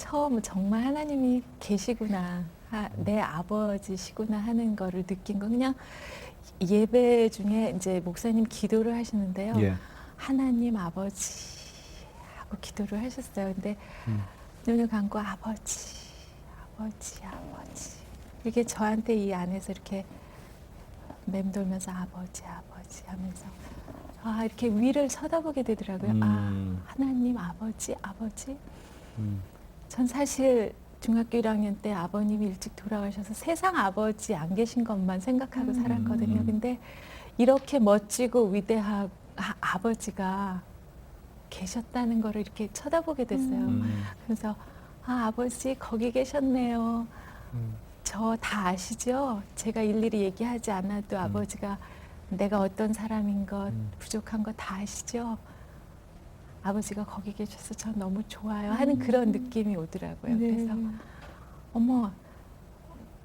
처음 정말 하나님이 계시구나, 아, 내 아버지시구나 하는 거를 느낀 거 그냥 예배 중에 이제 목사님 기도를 하시는데요. 예. 하나님 아버지 하고 기도를 하셨어요. 근데 음. 눈을 감고 아버지, 아버지, 아버지 이렇게 저한테 이 안에서 이렇게 맴돌면서 아버지, 아버지 하면서 아 이렇게 위를 쳐다보게 되더라고요. 아 음. 하나님 아버지, 아버지. 음. 전 사실 중학교 1학년 때 아버님이 일찍 돌아가셔서 세상 아버지 안 계신 것만 생각하고 음. 살았거든요. 음. 근데 이렇게 멋지고 위대한 아- 아버지가 계셨다는 거를 이렇게 쳐다보게 됐어요. 음. 그래서 아 아버지 거기 계셨네요. 음. 저다 아시죠? 제가 일일이 얘기하지 않아도 아버지가 내가 어떤 사람인 것, 음. 부족한 것다 아시죠? 아버지가 거기 계셔서 저 너무 좋아요 하는 그런 느낌이 오더라고요. 네. 그래서 어머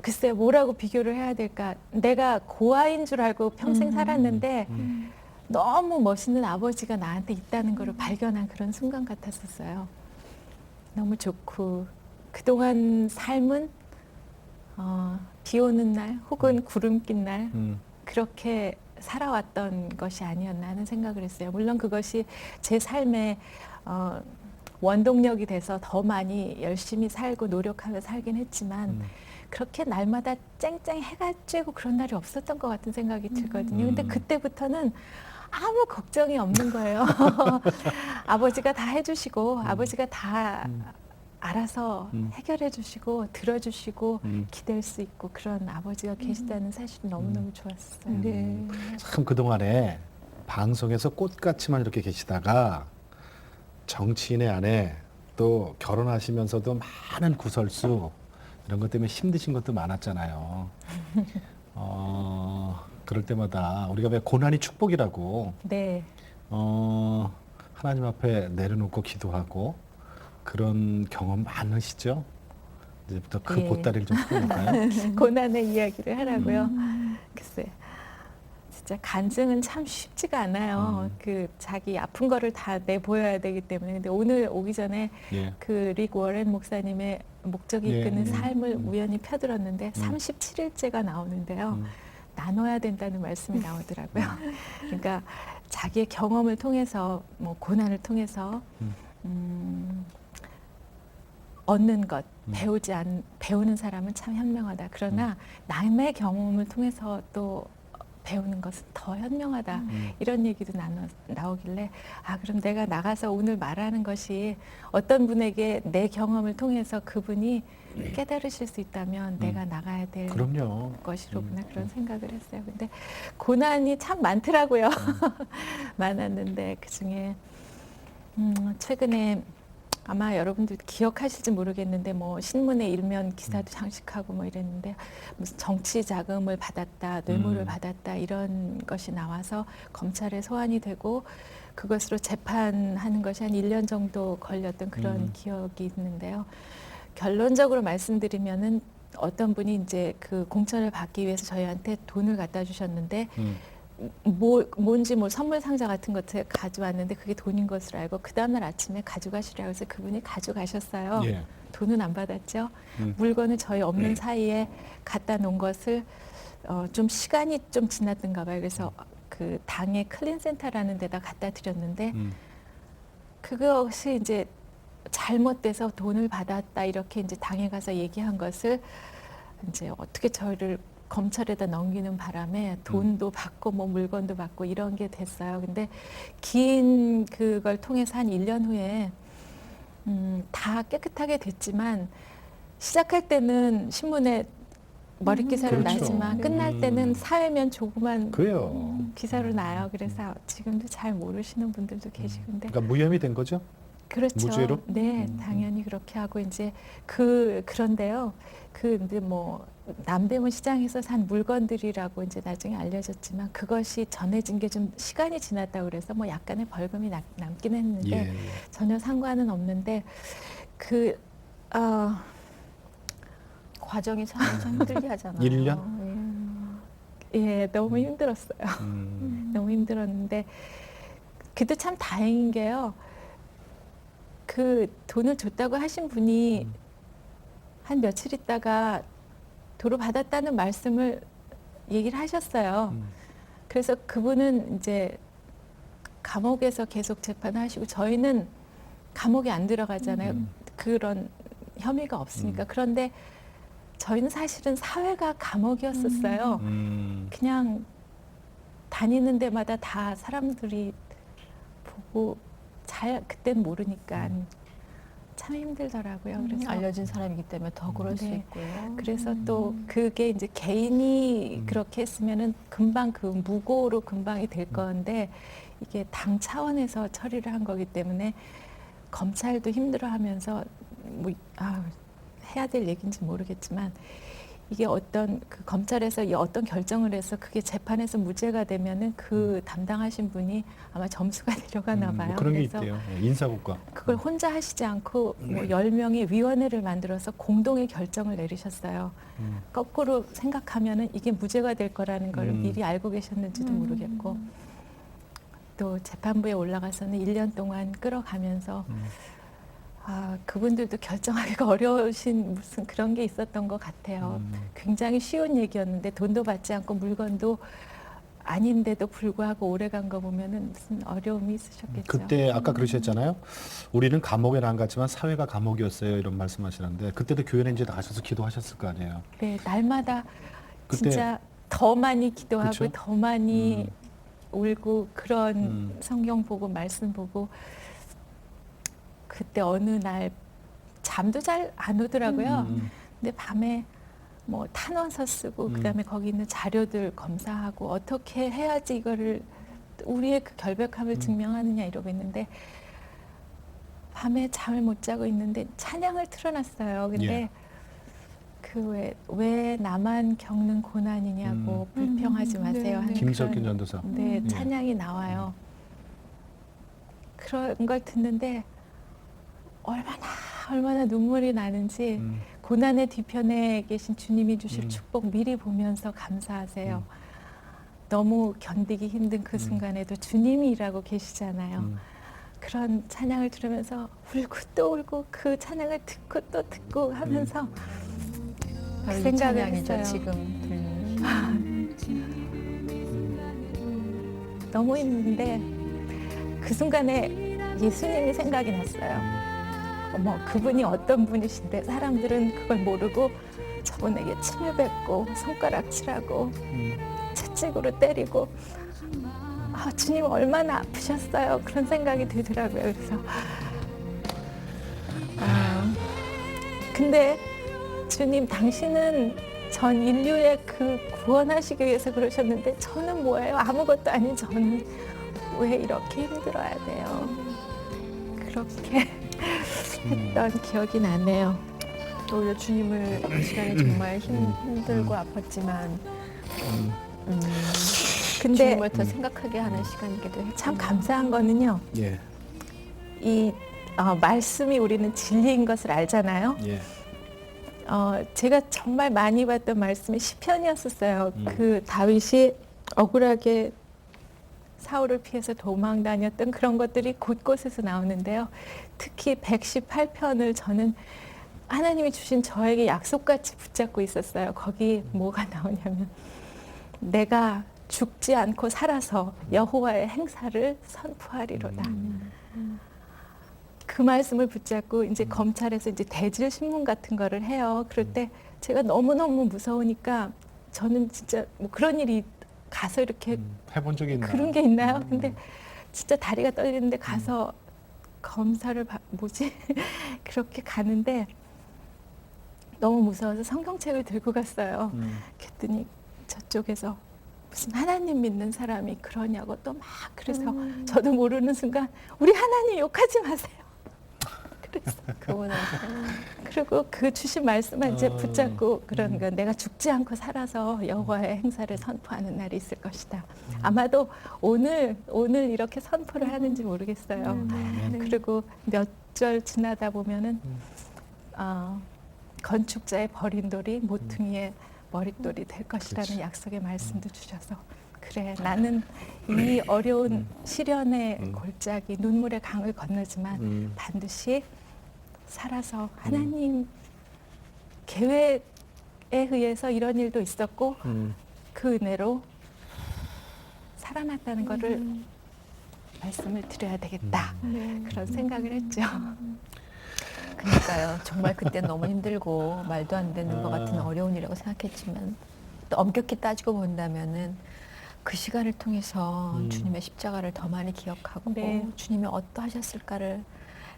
글쎄 뭐라고 비교를 해야 될까? 내가 고아인 줄 알고 평생 음. 살았는데 음. 너무 멋있는 아버지가 나한테 있다는 것을 발견한 그런 순간 같았었어요. 너무 좋고 그동안 삶은 어, 비 오는 날 혹은 구름 낀날 음. 그렇게 살아왔던 것이 아니었나 하는 생각을 했어요. 물론 그것이 제 삶의 어, 원동력이 돼서 더 많이 열심히 살고 노력하며 살긴 했지만 음. 그렇게 날마다 쨍쨍 해가 쬐고 그런 날이 없었던 것 같은 생각이 들거든요. 근데 음. 그때부터는 아무 걱정이 없는 거예요. 아버지가 다 해주시고 아버지가 다 음. 알아서 음. 해결해 주시고 들어주시고 음. 기댈 수 있고 그런 아버지가 계시다는 사실이 너무너무 좋았어요. 네. 참 그동안에 방송에서 꽃같이만 이렇게 계시다가 정치인의 아내 또 결혼하시면서도 많은 구설수 이런 것 때문에 힘드신 것도 많았잖아요. 어, 그럴 때마다 우리가 왜 고난이 축복이라고 네. 어, 하나님 앞에 내려놓고 기도하고 그런 경험 많으시죠? 이제부터 그 예. 보따리를 좀 풀어볼까요? 고난의 이야기를 하라고요. 음. 글쎄, 진짜 간증은 참 쉽지가 않아요. 음. 그 자기 아픈 거를 다 내보여야 되기 때문에. 근데 오늘 오기 전에 예. 그 릭 워렌 목사님의 목적이 예, 이끄는 예. 삶을 음. 우연히 펴들었는데 37일째가 나오는데요. 음. 나눠야 된다는 말씀이 나오더라고요. 그러니까 자기의 경험을 통해서 뭐 고난을 통해서 음. 음, 얻는 것 음. 배우지 않 배우는 사람은 참 현명하다. 그러나 남의 경험을 통해서 또 배우는 것은 더 현명하다. 음. 이런 얘기도 나눠, 나오길래 아 그럼 내가 나가서 오늘 말하는 것이 어떤 분에게 내 경험을 통해서 그분이 깨달으실 수 있다면 내가 나가야 될 음. 그럼요. 것이로구나 음, 그런 음. 생각을 했어요. 근데 고난이 참 많더라고요. 많았는데 그 중에 음, 최근에 아마 여러분들 기억하실지 모르겠는데 뭐 신문에 일면 기사도 장식하고 뭐 이랬는데 무슨 정치 자금을 받았다, 뇌물을 음. 받았다 이런 것이 나와서 검찰에 소환이 되고 그것으로 재판하는 것이 한 1년 정도 걸렸던 그런 음. 기억이 있는데요. 결론적으로 말씀드리면은 어떤 분이 이제 그 공천을 받기 위해서 저희한테 돈을 갖다 주셨는데 음. 뭐 뭔지 뭐 선물 상자 같은 것을 가져왔는데 그게 돈인 것으로 알고 그 다음날 아침에 가져가시라고 해서 그분이 가져가셨어요. 예. 돈은 안 받았죠. 음. 물건을 저희 없는 사이에 갖다 놓은 것을 어, 좀 시간이 좀 지났던가 봐요. 그래서 그 당의 클린 센터라는 데다 갖다 드렸는데 음. 그것이 이제 잘못돼서 돈을 받았다 이렇게 이제 당에 가서 얘기한 것을 이제 어떻게 저희를 검찰에다 넘기는 바람에 돈도 받고 뭐 물건도 받고 이런 게 됐어요. 근데 긴 그걸 통해서 한 1년 후에 음, 다 깨끗하게 됐지만 시작할 때는 신문에 머리 음, 기사로 그렇죠. 나지만 네. 끝날 때는 사회면 조그만 그래요. 기사로 나요. 그래서 지금도 잘 모르시는 분들도 계시는데 그러니까 무혐의 된 거죠? 그렇죠. 무죄로? 네, 음. 당연히 그렇게 하고 이제 그 그런데요. 그 근데 뭐 남대문 시장에서 산 물건들이라고 이제 나중에 알려졌지만 그것이 전해진 게 좀 시간이 지났다고 그래서 뭐 약간의 벌금이 남, 남긴 했는데 예. 예. 전혀 상관은 없는데 그 어, 과정이 참, 참 힘들게 하잖아요. 일 년? 예, 예, 너무 힘들었어요. 음. 너무 힘들었는데 그때 참 다행인 게요. 그 돈을 줬다고 하신 분이 음. 한 며칠 있다가 도로 받았다는 말씀을 얘기를 하셨어요. 음. 그래서 그분은 이제 감옥에서 계속 재판하시고 저희는 감옥에 안 들어가잖아요. 음. 그런 혐의가 없으니까. 음. 그런데 저희는 사실은 사회가 감옥이었었어요. 음. 그냥 다니는 데마다 다 사람들이 보고 잘 그땐 모르니까 음. 참 힘들더라고요. 그래서 알려진 사람이기 때문에 더 그럴 수 네. 있고요. 그래서 또 그게 이제 개인이 음. 그렇게 했으면은 금방 그 무고로 금방이 될 음. 건데 이게 당 차원에서 처리를 한 거기 때문에 검찰도 힘들어하면서 뭐 아, 해야 될 얘기인지 모르겠지만 이게 어떤 그 검찰에서 이 어떤 결정을 해서 그게 재판에서 무죄가 되면은 그 담당하신 분이 아마 점수가 내려가나 음, 봐요. 뭐 그런 게 그래서 있대요. 예, 인사국가. 그걸 혼자 하시지 않고 음. 뭐 10명의 위원회를 만들어서 공동의 결정을 내리셨어요. 음. 거꾸로 생각하면은 이게 무죄가 될 거라는 걸 음. 미리 알고 계셨는지도 모르겠고 또 재판부에 올라가서는 1년 동안 끌어가면서 음. 아, 그분들도 결정하기가 어려우신 무슨 그런 게 있었던 것 같아요. 음. 굉장히 쉬운 얘기였는데 돈도 받지 않고 물건도 아닌데도 불구하고 오래 간 거 보면은 무슨 어려움이 있으셨겠죠. 그때 아까 그러셨잖아요. 우리는 감옥에 안 갔지만 사회가 감옥이었어요. 이런 말씀하시는데 그때도 교회에 이제 나가셔서 기도하셨을 거 아니에요. 네, 날마다 그때- 진짜 더 많이 기도하고 그쵸? 더 많이 울고 그런 음. 성경 보고 말씀 보고 그때 어느 날 잠도 잘 안 오더라고요. 음. 근데 밤에 뭐 탄원서 쓰고 음. 그다음에 거기 있는 자료들 검사하고 어떻게 해야지 이거를 우리의 그 결백함을 음. 증명하느냐 이러고 있는데 밤에 잠을 못 자고 있는데 찬양을 틀어놨어요. 근데 예. 그왜 왜 나만 겪는 고난이냐고 불평하지 음, 마세요. 네, 하는 네. 김석균 전도사. 네, 예. 찬양이 나와요. 그런 걸 듣는데 얼마나 얼마나 눈물이 나는지 음. 고난의 뒤편에 계신 주님이 주실 음. 축복 미리 보면서 감사하세요. 너무 견디기 힘든 그 음. 순간에도 주님이 일하고 계시잖아요. 음. 그런 찬양을 들으면서 울고 또 울고 그 찬양을 듣고 또 듣고 하면서 바로 이 생각을 찬양이죠. 했어요. 지금 들리는. 너무 힘든데 그 순간에 예수님이 생각이 났어요. 어머 그분이 어떤 분이신데 사람들은 그걸 모르고 저분에게 침을 뱉고 손가락질하고 음. 채찍으로 때리고 아, 주님 얼마나 아프셨어요 그런 생각이 들더라고요. 그래서 아, 근데 주님 당신은 전 인류의 그 구원하시기 위해서 그러셨는데 저는 뭐예요? 아무것도 아닌 저는 왜 이렇게 힘들어야 돼요? 그렇게 했던 기억이 나네요. 오히려 주님을 이 시간에 정말 힘, 힘들고 아팠지만 음. 음, 근데 주님을 더 음. 생각하게 하는 시간이기도 했죠. 참 감사한 거는요. 예. 이 어, 말씀이 우리는 진리인 것을 알잖아요. 예. 어, 제가 정말 많이 봤던 말씀이 시편이었었어요. 음. 그 다윗이 억울하게 사울을 피해서 도망 다녔던 그런 것들이 곳곳에서 나오는데요. 특히 118편을 저는 하나님이 주신 저에게 약속같이 붙잡고 있었어요. 거기 뭐가 나오냐면 내가 죽지 않고 살아서 여호와의 행사를 선포하리로다. 음. 그 말씀을 붙잡고 이제 검찰에서 이제 대질 신문 같은 거를 해요. 그럴 때 제가 너무너무 무서우니까 저는 진짜 뭐 그런 일이 가서 이렇게 음. 해본 적이 있나요? 그런 게 있나요? 음. 근데 진짜 다리가 떨리는데 가서 검사를 봐- 뭐지 그렇게 가는데 너무 무서워서 성경책을 들고 갔어요. 음. 그랬더니 저쪽에서 무슨 하나님 믿는 사람이 그러냐고 또 막 그래서 음. 저도 모르는 순간 우리 하나님 욕하지 마세요. 그래서 그분은 그리고 그 주신 말씀만 이제 어, 붙잡고 그런 음. 거 내가 죽지 않고 살아서 여호와의 행사를 선포하는 날이 있을 것이다. 아마도 오늘 오늘 이렇게 선포를 하는지 모르겠어요. 음, 네. 그리고 몇 절 지나다 보면은 음. 어, 건축자의 버린 돌이 모퉁이의 머릿돌이 될 것이라는 그렇지. 약속의 말씀도 주셔서 그래 나는 이 어려운 시련의 음. 골짜기 눈물의 강을 건너지만 음. 반드시 살아서 하나님 계획에 의해서 이런 일도 있었고 음. 그 은혜로 살아났다는 거를 음. 말씀을 드려야 되겠다 네. 그런 생각을 했죠. 그러니까요. 정말 그때 너무 힘들고 말도 안 되는 것 같은 아. 어려운 일이라고 생각했지만 또 엄격히 따지고 본다면은 그 시간을 통해서 음. 주님의 십자가를 더 많이 기억하고 네. 주님이 어떠하셨을까를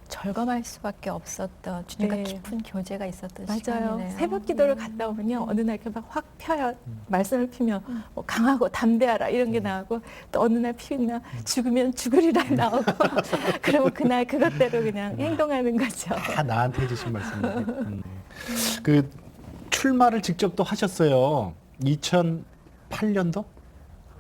절감할 수밖에 없었던 주님과 네. 깊은 교제가 있었던 맞아요. 시간이네요. 새벽 기도를 갔다 오면요. 어느 날 이렇게 막확 펴요. 음. 말씀을 피면 뭐 강하고 담대하라 이런 게 나오고 또 어느 날 피면 죽으면 죽으리라 나오고 그러면 그날 그것대로 그냥 행동하는 거죠. 다 나한테 해주신 말씀이에요. 음. 그 출마를 직접 또 하셨어요. 2008년도?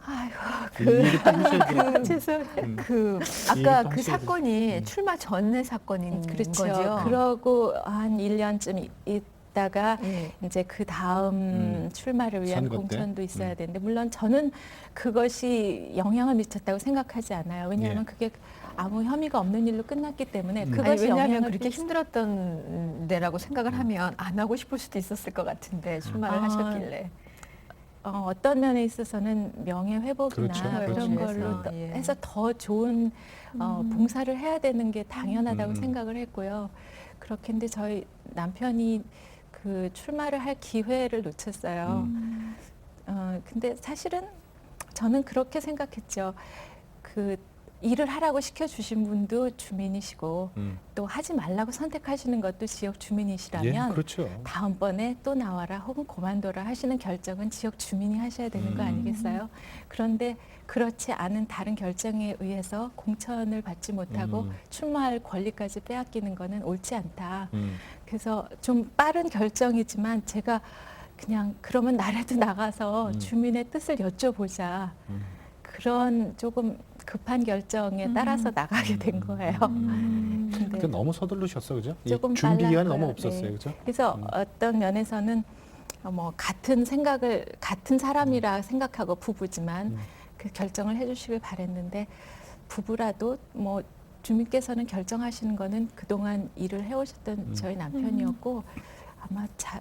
아이고 이 얘기 딱 해주셔야 돼요. 죄송해요. 음. 그 얘기 아까 또그 사건이 음. 출마 전의 사건인 그렇죠. 거죠. 그러고 한 1년쯤 있다가 예. 이제 그 다음 음. 출마를 위한? 공천도 있어야 음. 되는데 물론 저는 그것이 영향을 미쳤다고 생각하지 않아요. 왜냐하면 예. 그게 아무 혐의가 없는 일로 끝났기 때문에 음. 그것이 아니, 왜냐하면 영향을 그렇게 미쳤- 힘들었던 데라고 생각을 음. 하면 안 하고 싶을 수도 있었을 것 같은데 출마를 아, 하셨길래 어, 어떤 면에 있어서는 명예 회복이나 그렇죠, 그런 그렇죠. 걸로 더- 예. 해서 더 좋은 어, 음. 봉사를 해야 되는 게 당연하다고 음. 생각을 했고요. 그렇게 근데 저희 남편이 그 출마를 할 기회를 놓쳤어요. 음. 어, 근데 사실은 저는 그렇게 생각했죠. 그 일을 하라고 시켜주신 분도 주민이시고 음. 또 하지 말라고 선택하시는 것도 지역 주민이시라면 예, 그렇죠. 다음번에 또 나와라 혹은 고만둬라 하시는 결정은 지역 주민이 하셔야 되는 거 음. 아니겠어요? 그런데 그렇지 않은 다른 결정에 의해서 공천을 받지 못하고 음. 출마할 권리까지 빼앗기는 거는 옳지 않다. 음. 그래서 좀 빠른 결정이지만 제가 그냥 그러면 나라도 나가서 음. 주민의 뜻을 여쭤보자. 음. 그런 조금 급한 결정에 음. 따라서 나가게 된 거예요. 음. 근데 너무 서둘르셨어, 그죠? 이 조금 준비 기간이 너무 빨랐고요. 없었어요, 네. 그죠? 그래서 음. 어떤 면에서는 어, 뭐 같은 생각을 같은 사람이라 생각하고 부부지만 음. 그 결정을 해주시길 바랬는데 부부라도 뭐 주민께서는 결정하시는 거는 그동안 일을 해오셨던 음. 저희 남편이었고 아마 자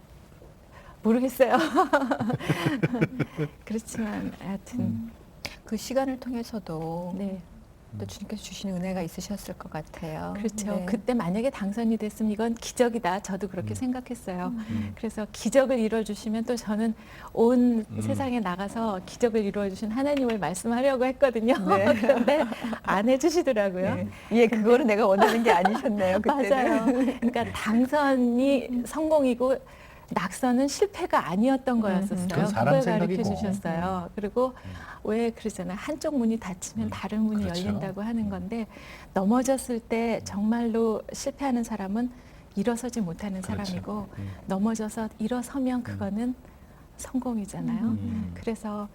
모르겠어요. 그렇지만 하여튼 음. 그 시간을 통해서도 네 또 주님께서 주신 은혜가 있으셨을 것 같아요. 그렇죠. 네. 그때 만약에 당선이 됐으면 이건 기적이다. 저도 그렇게 음. 생각했어요. 음. 그래서 기적을 이루어주시면 또 저는 온 음. 세상에 나가서 기적을 이루어주신 하나님을 말씀하려고 했거든요. 네. 그런데 안 해주시더라고요. 네. 예, 그거를 내가 원하는 게 아니셨네요. 그때는. 맞아요. 그러니까 당선이 성공이고 낙선은 실패가 아니었던 거였었어요. 그건 사람 그걸 생각이고. 가르쳐 주셨어요. 그리고 왜 그러잖아요. 한쪽 문이 닫히면 음. 다른 문이 그렇죠. 열린다고 하는 건데 넘어졌을 때 정말로 실패하는 사람은 일어서지 못하는 그렇죠. 사람이고 음. 넘어져서 일어서면 그거는 성공이잖아요. 음. 그래서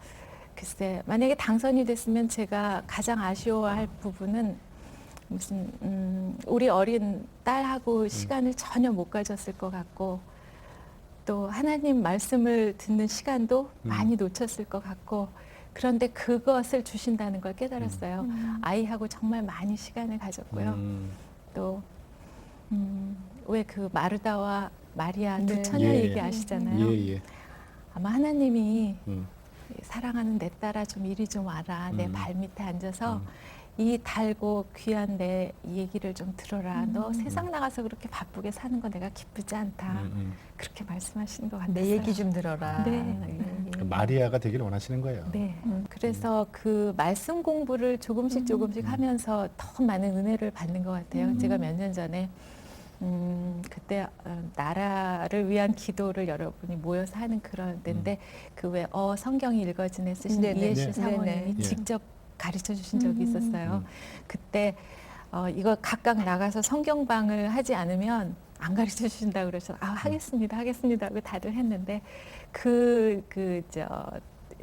글쎄 만약에 당선이 됐으면 제가 가장 아쉬워할 부분은 무슨 음, 우리 어린 딸하고 시간을 전혀 못 가졌을 것 같고 또 하나님 말씀을 듣는 시간도 음. 많이 놓쳤을 것 같고 그런데 그것을 주신다는 걸 깨달았어요. 음. 아이하고 정말 많이 시간을 가졌고요. 음. 또 음, 왜 그 마르다와 마리아 두 네. 처녀 예. 얘기 아시잖아요. 예, 예. 아마 하나님이 음. 사랑하는 내 딸아 좀 이리 좀 와라 내 음. 발 밑에 앉아서 음. 이 달고 귀한 내 얘기를 좀 들어라. 너 음. 세상 나가서 그렇게 바쁘게 사는 거 내가 기쁘지 않다. 음, 음. 그렇게 말씀하시는 것 같아요. 내 얘기 좀 들어라. 네. 그 마리아가 되길 원하시는 거예요. 네. 음. 그래서 그 말씀 공부를 조금씩 조금씩 음. 하면서 더 많은 은혜를 받는 것 같아요. 음. 제가 몇 년 전에 음, 그때 어, 나라를 위한 기도를 여러분이 모여서 하는 그런 데인데 그왜 어 성경이 읽어지네 쓰신. 이해실 네. 사모님이 네네. 예. 직접 가르쳐 주신 적이 음. 있었어요. 음. 그때 어, 이거 각각 나가서 성경방을 하지 않으면 안 가르쳐 주신다 그래서 아 하겠습니다 하겠습니다 하고 다들 했는데 그 그 저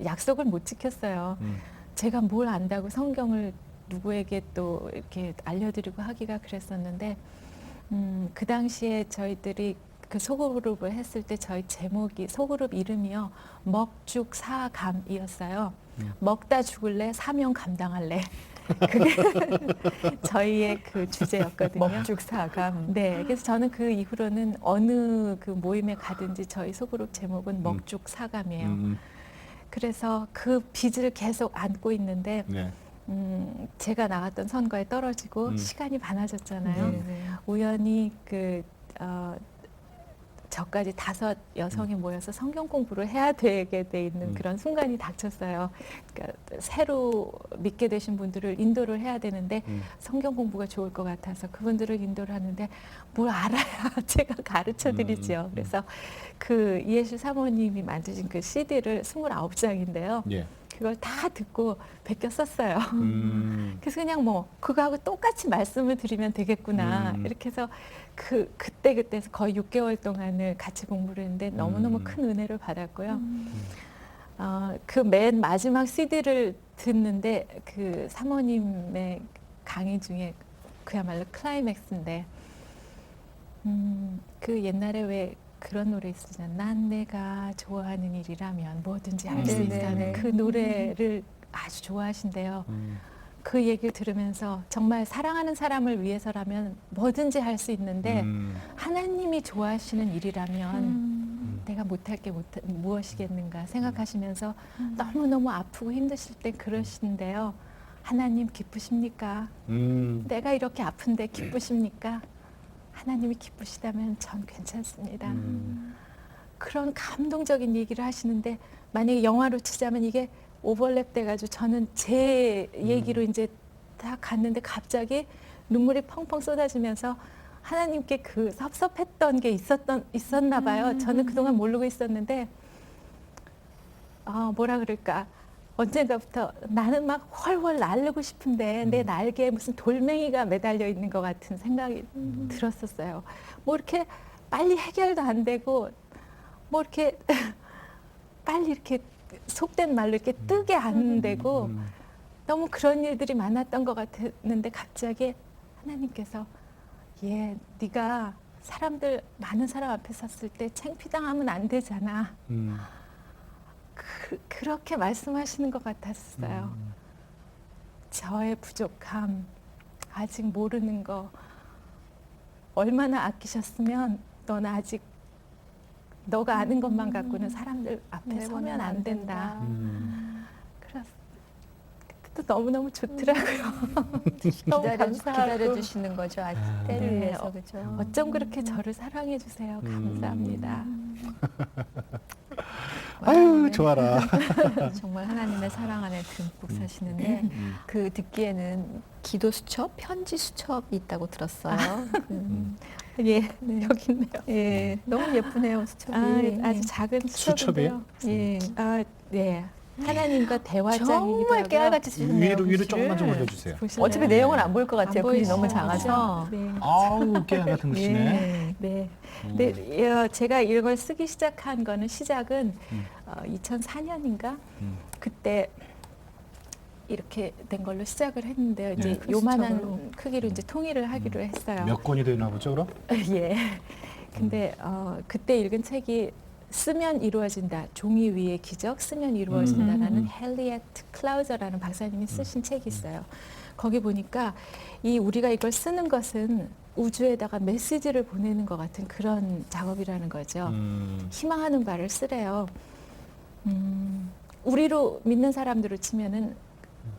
약속을 못 지켰어요. 음. 제가 뭘 안다고 성경을 누구에게 또 이렇게 알려드리고 하기가 그랬었는데 음, 그 당시에 저희들이 그 소그룹을 했을 때 저희 제목이 소그룹 이름이요 먹죽 사감이었어요. 음. 먹다 죽을래 사명 감당할래 그게 저희의 그 주제였거든요. 먹죽사감. 네, 그래서 저는 그 이후로는 어느 그 모임에 가든지 저희 소그룹 제목은 먹죽 사감이에요. 음, 그래서 그 빚을 계속 안고 있는데 네. 음, 제가 나갔던 선거에 떨어지고 음. 시간이 많아졌잖아요. 네, 네. 우연히 그 어, 저까지 다섯 여성이 음. 모여서 성경 공부를 해야 되게 돼 있는 음. 그런 순간이 닥쳤어요. 그러니까 새로 믿게 되신 분들을 인도를 해야 되는데 음. 성경 공부가 좋을 것 같아서 그분들을 인도를 하는데 뭘 알아야 제가 가르쳐 드리죠. 음. 그래서 그 이예실 사모님이 만드신 그 CD를 29장인데요. 예. 그걸 다 듣고 베껴 썼어요. 음. 그래서 그냥 뭐 그거하고 똑같이 말씀을 드리면 되겠구나 음. 이렇게 해서 그 그때 그때서 거의 6개월 동안을 같이 공부를 했는데 너무 너무 음. 큰 은혜를 받았고요. 어, 그 맨 마지막 CD를 듣는데 그 사모님의 강의 중에 그야말로 클라이맥스인데 음, 그 옛날에 왜 그런 노래 있었잖아요. 난 내가 좋아하는 일이라면 뭐든지 할 수 음. 있다는 네네네. 그 노래를 아주 좋아하신대요. 음. 그 얘기를 들으면서 정말 사랑하는 사람을 위해서라면 뭐든지 할 수 있는데 음. 하나님이 좋아하시는 일이라면 음. 내가 못할 게 못, 무엇이겠는가 생각하시면서 음. 너무너무 아프고 힘드실 때 그러시는데요. 하나님 기쁘십니까? 음. 내가 이렇게 아픈데 기쁘십니까? 하나님이 기쁘시다면 전 괜찮습니다. 음. 그런 감동적인 얘기를 하시는데 만약에 영화로 치자면 이게 오버랩 돼가지고 저는 제 얘기로 이제 다 갔는데 갑자기 눈물이 펑펑 쏟아지면서 하나님께 그 섭섭했던 게 있었던 있었나 봐요. 저는 그동안 모르고 있었는데 아 뭐라 그럴까 언젠가부터 나는 막 훨훨 날르고 싶은데 내 음. 날개에 무슨 돌멩이가 매달려 있는 것 같은 생각이 들었었어요. 뭐 이렇게 빨리 해결도 안 되고 뭐 이렇게 빨리 이렇게 속된 말로 이렇게 뜨게 안 되고 음. 너무 그런 일들이 많았던 것 같았는데 갑자기 하나님께서 예, 네가 사람들 많은 사람 앞에 섰을 때 창피당하면 안 되잖아. 음. 그, 그렇게 말씀하시는 것 같았어요. 음. 저의 부족함, 아직 모르는 거 얼마나 아끼셨으면 넌 아직 너가 아는 것만 갖고는 사람들 앞에 서면 안안 된다. 음. 그래서 너무너무 좋더라고요. 너무 기다려, 감사하고 기다려 주시는 거죠. 아직 아. 때를 네. 위해서 그죠. 어쩜 그렇게 저를 사랑해 주세요. 음. 감사합니다. 아유 좋아라. 정말 하나님의 사랑 안에 듬뿍 사시는데 음. 그 듣기에는 기도 수첩, 편지 수첩이 있다고 들었어요. 그, 음. 예, 네. 여기 있네요. 예, 너무 예쁘네요 수첩이. 아, 아주 작은 수첩이에요? 수첩인데요. 예. 아, 네. 하나님과 대화장이기도 정말 깨알같이 쓰시네요. 위로 위로. 조금만 좀 올려주세요. 어차피 내용은 안 보일 것 같아요. 안 글이 보이시죠? 너무 작아서. 네. 아우 깨알 같은 글씨네. 예. 네. 음. 네, 어, 제가 이걸 쓰기 시작한 거는 시작은 음. 어, 2004년인가 음. 그때 이렇게 된 걸로 시작을 했는데요. 이제 네. 큰 요만한. 크기로 이제 통일을 하기로 했어요. 몇 권이 되나 보죠 그럼? 예. 근데 어, 그때 읽은 책이 쓰면 이루어진다. 종이 위의 기적 쓰면 이루어진다라는 음. 헬리에트 클라우저라는 박사님이 쓰신 책이 있어요. 거기 보니까 이 우리가 이걸 쓰는 것은 우주에다가 메시지를 보내는 것 같은 그런 작업이라는 거죠. 음. 희망하는 바를 쓰래요. 음, 우리로 믿는 사람들로 치면은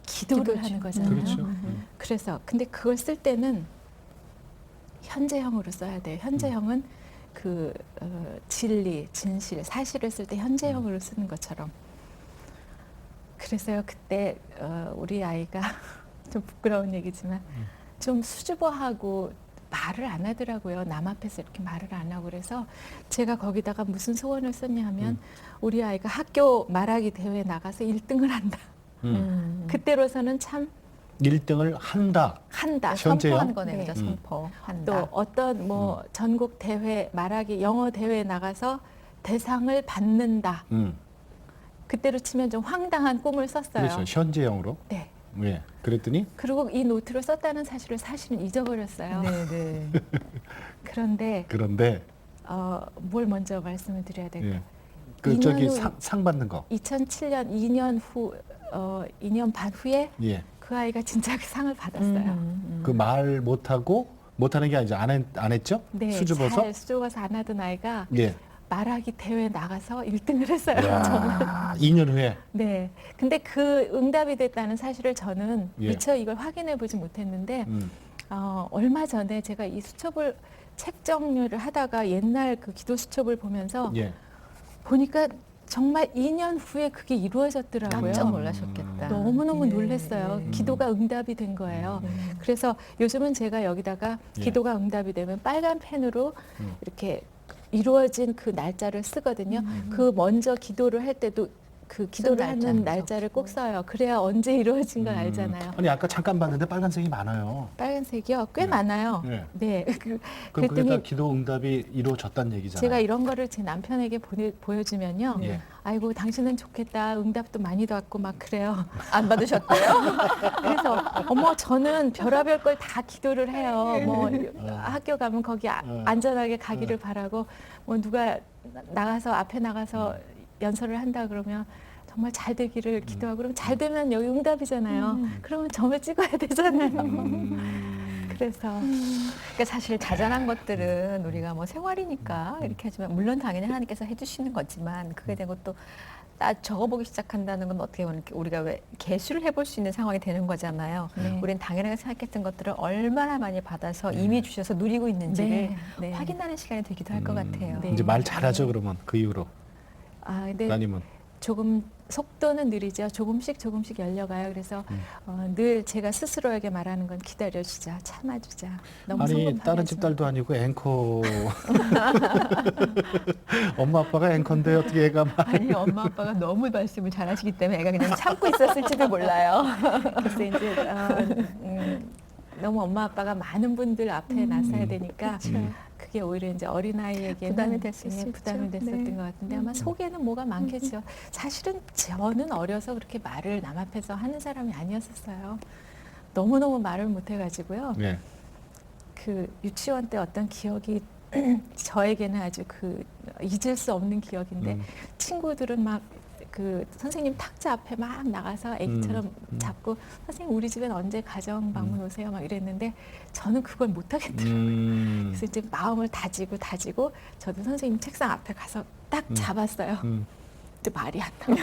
기도를 기도죠. 하는 거잖아요. 그렇죠. 음. 그래서 근데 그걸 쓸 때는 현재형으로 써야 돼요. 현재형은 그 어, 진리, 진실, 사실을 쓸 때 현재형으로 쓰는 것처럼. 그래서요 그때 어, 우리 아이가 좀 부끄러운 얘기지만 좀 수줍어하고 말을 안 하더라고요. 남 앞에서 이렇게 말을 안 하고 그래서 제가 거기다가 무슨 소원을 썼냐 하면 음. 우리 아이가 학교 말하기 대회에 나가서 1등을 한다. 음. 음. 그때로서는 참 1등을 한다. 한다. 현재요? 선포하는 거네, 네. 그죠? 음. 선포한다. 또 어떤 뭐 전국 대회 말하기 영어 대회에 나가서 대상을 받는다. 음. 그때로 치면 좀 황당한 꿈을 썼어요. 그렇죠. 현재형으로. 네. 예. 그랬더니 그리고 이 노트를 썼다는 사실을 사실은 잊어버렸어요. 네, 네. 그런데 그런데 어, 뭘 먼저 말씀을 드려야 될까요? 예. 그 2년 저기 후 상, 상 받는 거. 2007년 2년 후 어, 2년 반 후에 예. 그 아이가 진짜 그 상을 받았어요. 음, 그말 못하고 못하는 게 아니죠. 안, 했, 안 했죠? 네, 수줍어서? 잘 수줍어서 안 하던 아이가 예. 말하기 대회 나가서 1등을 했어요. 야, 2년 후에. 네. 근데 그 응답이 됐다는 사실을 저는 예. 미처 이걸 확인해 보지 못했는데 음. 어, 얼마 전에 제가 이 수첩을 책 정리를 하다가 옛날 그 기도 수첩을 보면서 예. 보니까 정말 2년 후에 그게 이루어졌더라고요. 깜짝 놀라셨겠다. 너무너무 예. 놀랐어요. 음. 기도가 응답이 된 거예요. 음. 그래서 요즘은 제가 여기다가 예. 기도가 응답이 되면 빨간 펜으로 음. 이렇게 이루어진 그 날짜를 쓰거든요. 음. 그 먼저 기도를 할 때도 그 기도를 날짜 하는 날짜를 꼭 써요. 그래야 언제 이루어진 걸 음. 알잖아요. 아니 아까 잠깐 봤는데 빨간색이 많아요. 빨간색이요. 꽤 네. 많아요. 예. 네. 그, 그럼 그게 다 기도 응답이 이루어졌다는 얘기잖아요. 제가 이런 거를 제 남편에게 보내, 보여주면요. 예. 아이고 당신은 좋겠다. 응답도 많이 받고 막 그래요. 안 받으셨대요? 그래서 어머 저는 별의별 걸 다 기도를 해요. 뭐 어. 학교 가면 거기 아- 어. 안전하게 가기를 바라고 뭐 누가 나- 나가서 앞에 나가서 연설을 한다 그러면 정말 잘 되기를 기도하고 그러면 잘 되면 여기 응답이잖아요. 그러면 점을 찍어야 되잖아요. 음. 그래서 그러니까 사실 자잘한 것들은 우리가 뭐 생활이니까 이렇게 하지만 물론 당연히 하나님께서 해주시는 거지만 그게 되고 또나 적어보기 시작한다는 건 어떻게 보면 우리가 왜 개수를 해볼 수 있는 상황이 되는 거잖아요. 네. 우리는 당연하게 생각했던 것들을 얼마나 많이 받아서 이미 주셔서 누리고 있는지를 네, 네. 확인하는 시간이 되기도 할것 음. 같아요. 네. 이제 말 잘하죠 그러면 그 이후로 아 근데 따님은. 조금 속도는 느리죠. 조금씩 조금씩 열려가요. 그래서 음. 어, 늘 제가 스스로에게 말하는 건 기다려주자, 참아주자. 너무 아니 다른 하지 집 딸도 아니고 앵커 엄마 아빠가 앵커인데 어떻게 애가 막 아니 엄마 아빠가 너무 말씀을 잘하시기 때문에 애가 그냥 참고 있었을지도 몰라요. 그래서 이제 어, 음, 너무 엄마 아빠가 많은 분들 앞에 나서야 되니까 음. 그게 오히려 이제 어린 아이에게는 부담이 됐을 수 부담이. 됐었던 네. 것 같은데 아마 속에는 뭐가 많겠죠. 사실은 저는 어려서 그렇게 말을 남 앞에서 하는 사람이 아니었었어요. 너무 너무 말을 못 해가지고요. 네. 그 유치원 때 어떤 기억이 저에게는 아주 그 잊을 수 없는 기억인데 음. 친구들은 막 그 선생님 탁자 앞에 막 나가서 애기처럼 음, 음. 잡고 선생님 우리 집엔 언제 가정 방문 오세요 막 이랬는데 저는 그걸 못 하겠더라고요. 음. 그래서 이제 마음을 다지고 다지고 저도 선생님 책상 앞에 가서 딱 음. 잡았어요. 음. 근데 말이 안 나와.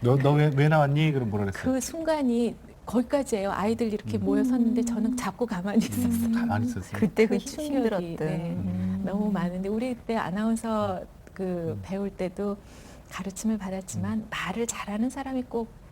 너너 왜 왜 나왔니? 그럼 뭐라 그랬어요? 그 순간이 거기까지예요. 아이들 이렇게 음. 모여 섰는데 저는 잡고 가만히 있었어요. 음, 가만히 있었어요. 그때 그그 충격이, 힘들었던 네. 음. 너무 많은데 우리 때 아나운서 그 음. 배울 때도 가르침을 받았지만 말을 잘하는 사람이 꼭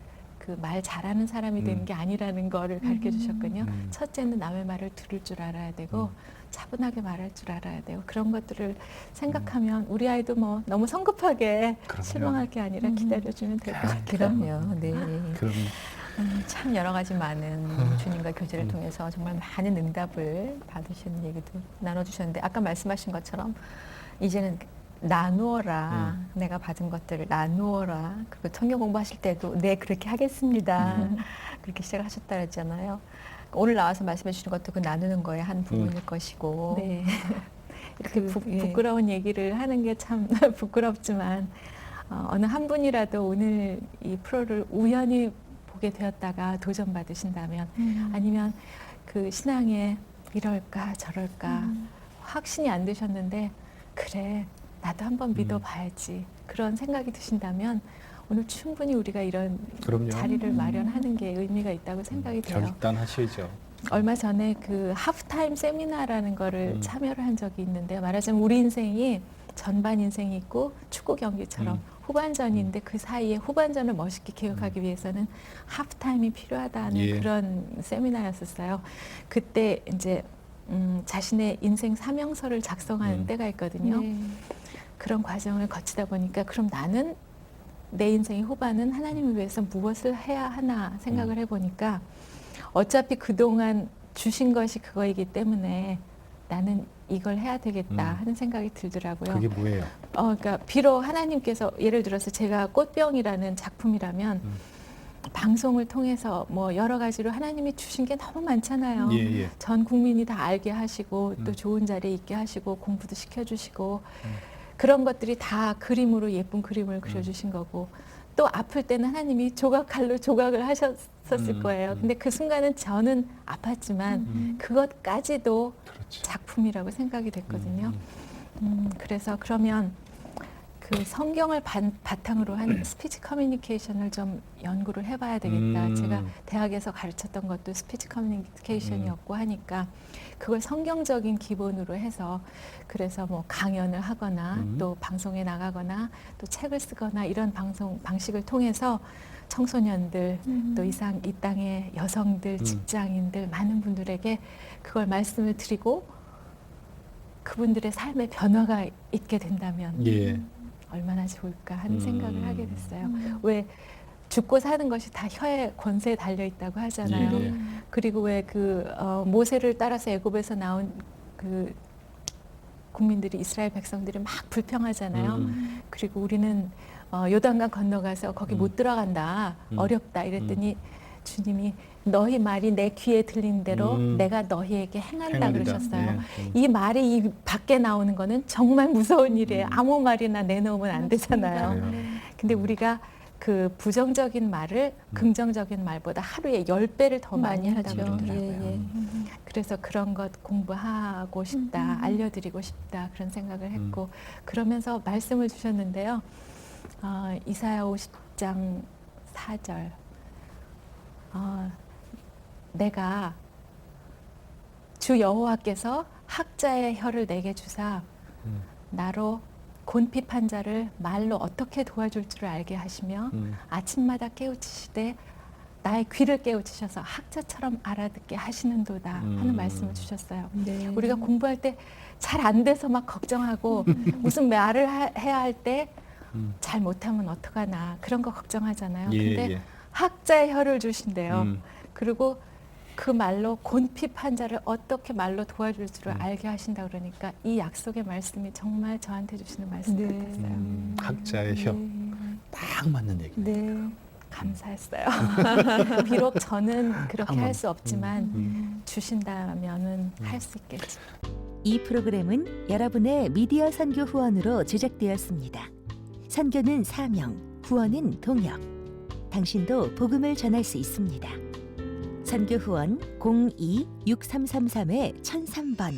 그 말 잘하는 사람이 되는 음. 게 아니라는 거를 가르쳐 주셨거든요. 음. 첫째는 남의 말을 들을 줄 알아야 되고 음. 차분하게 말할 줄 알아야 되고 그런 것들을 생각하면 우리 아이도 뭐 너무 성급하게 그럼요. 실망할 게 아니라 음. 기다려주면 될 것 같아요. 그럼요. 네. 그럼 음, 참 여러 가지 많은 주님과 교제를 음. 통해서 정말 많은 응답을 받으시는 얘기도 나눠주셨는데 아까 말씀하신 것처럼 이제는 나누어라 음. 내가 받은 것들을 나누어라 그리고 성경 공부하실 때도 네 그렇게 하겠습니다 음. 그렇게 시작하셨다 그랬잖아요 오늘 나와서 말씀해 주시는 것도 그 나누는 거의 한 부분일 음. 것이고 네. 이렇게 그, 부, 예. 부끄러운 얘기를 하는 게 참 부끄럽지만 어, 어느 한 분이라도 오늘 이 프로를 우연히 보게 되었다가 도전 받으신다면 음. 아니면 그 신앙에 이럴까 저럴까 음. 확신이 안 되셨는데 그래 나도 한번 믿어봐야지 그런 생각이 드신다면 오늘 충분히 우리가 이런 그럼요. 자리를 마련하는 게 의미가 있다고 생각이 돼요. 결단하셔야죠. 얼마 전에 그 하프타임 세미나라는 거를 음. 참여를 한 적이 있는데 말하자면 우리 인생이 전반 인생이 있고 축구 경기처럼 음. 후반전인데 그 사이에 후반전을 멋있게 기억하기 위해서는 하프타임이 필요하다는 예. 그런 세미나였었어요. 그때 이제 음, 자신의 인생 사명서를 작성하는 음. 때가 있거든요. 네. 그런 과정을 거치다 보니까 그럼 나는 내 인생의 후반은 하나님을 위해서 무엇을 해야 하나 생각을 해보니까 어차피 그동안 주신 것이 그거이기 때문에 나는 이걸 해야 되겠다 음. 하는 생각이 들더라고요. 그게 뭐예요? 어, 그러니까 비록 하나님께서 예를 들어서 제가 꽃병이라는 작품이라면 음. 방송을 통해서 뭐 여러 가지로 하나님이 주신 게 너무 많잖아요. 예, 예. 전 국민이 다 알게 하시고 또 음. 좋은 자리에 있게 하시고 공부도 시켜주시고 음. 그런 것들이 다 그림으로 예쁜 그림을 그려주신 거고 또 아플 때는 하나님이 조각 칼로 조각을 하셨었을 음, 거예요. 음. 근데 그 순간은 저는 아팠지만 음. 그것까지도 그렇지. 작품이라고 생각이 됐거든요. 음, 음, 그래서 그러면 그 성경을 반- 바탕으로 한 스피치 커뮤니케이션을 좀 연구를 해봐야 되겠다. 음. 제가 대학에서 가르쳤던 것도 스피치 커뮤니케이션이었고 하니까 그걸 성경적인 기본으로 해서 그래서 뭐 강연을 하거나 음. 또 방송에 나가거나 또 책을 쓰거나 이런 방송 방식을 통해서 청소년들 또 이상 이 땅의 여성들, 음. 직장인들 많은 분들에게 그걸 말씀을 드리고 그분들의 삶의 변화가 있게 된다면 예. 얼마나 좋을까 하는 음. 생각을 하게 됐어요. 왜 죽고 사는 것이 다 혀의 권세에 달려 있다고 하잖아요. 예, 예. 그리고 왜그 어, 모세를 따라서 애굽에서 나온 그 국민들이 이스라엘 백성들이 막 불평하잖아요. 음. 그리고 우리는 어, 요단강 건너가서 거기 음. 못 들어간다. 음. 어렵다. 이랬더니 주님이 너희 말이 내 귀에 들린 대로 음. 내가 너희에게 행한다 행하리라. 그러셨어요. 예. 음. 이 말이 이 밖에 나오는 거는 정말 무서운 일이에요. 음. 아무 말이나 내놓으면 안 되잖아요. 그래요. 근데 우리가 그 부정적인 말을 음. 긍정적인 말보다 하루에 열배를더 많이 많이 한다고 하죠. 그러더라고요. 예, 예. 그래서 그런 것 공부하고 싶다, 알려드리고 싶다 그런 생각을 했고 그러면서 말씀을 주셨는데요. 어, 이사야 50장 4절 어, 내가 주 여호와께서 학자의 혀를 내게 주사 음. 나로 곤핍한 자를 말로 어떻게 도와줄 줄을 알게 하시며 음. 아침마다 깨우치시되 나의 귀를 깨우치셔서 학자처럼 알아듣게 하시는도다 하는 음. 말씀을 주셨어요. 네. 우리가 공부할 때 잘 안 돼서 막 걱정하고 무슨 말을 하- 해야 할 때잘 음. 못하면 어떡하나 그런 거 걱정하잖아요. 예, 근데 예. 학자의 혀를 주신대요. 음. 그리고 그 말로 곤핍한 자를 어떻게 말로 도와줄 줄을 음. 알게 하신다 그러니까 이 약속의 말씀이 정말 저한테 주시는 말씀 네. 같았어요. 음, 학자의 혀. 딱 맞는 얘기네. 네. 감사했어요. 비록 저는 그렇게. 할 수 없지만 음. 주신다면은 할 수 있겠지. 이 프로그램은 여러분의 미디어 선교 후원으로 제작되었습니다. 선교는 사명, 후원은 동역. 당신도 복음을 전할 수 있습니다. 선교 후원 02-6333-1003번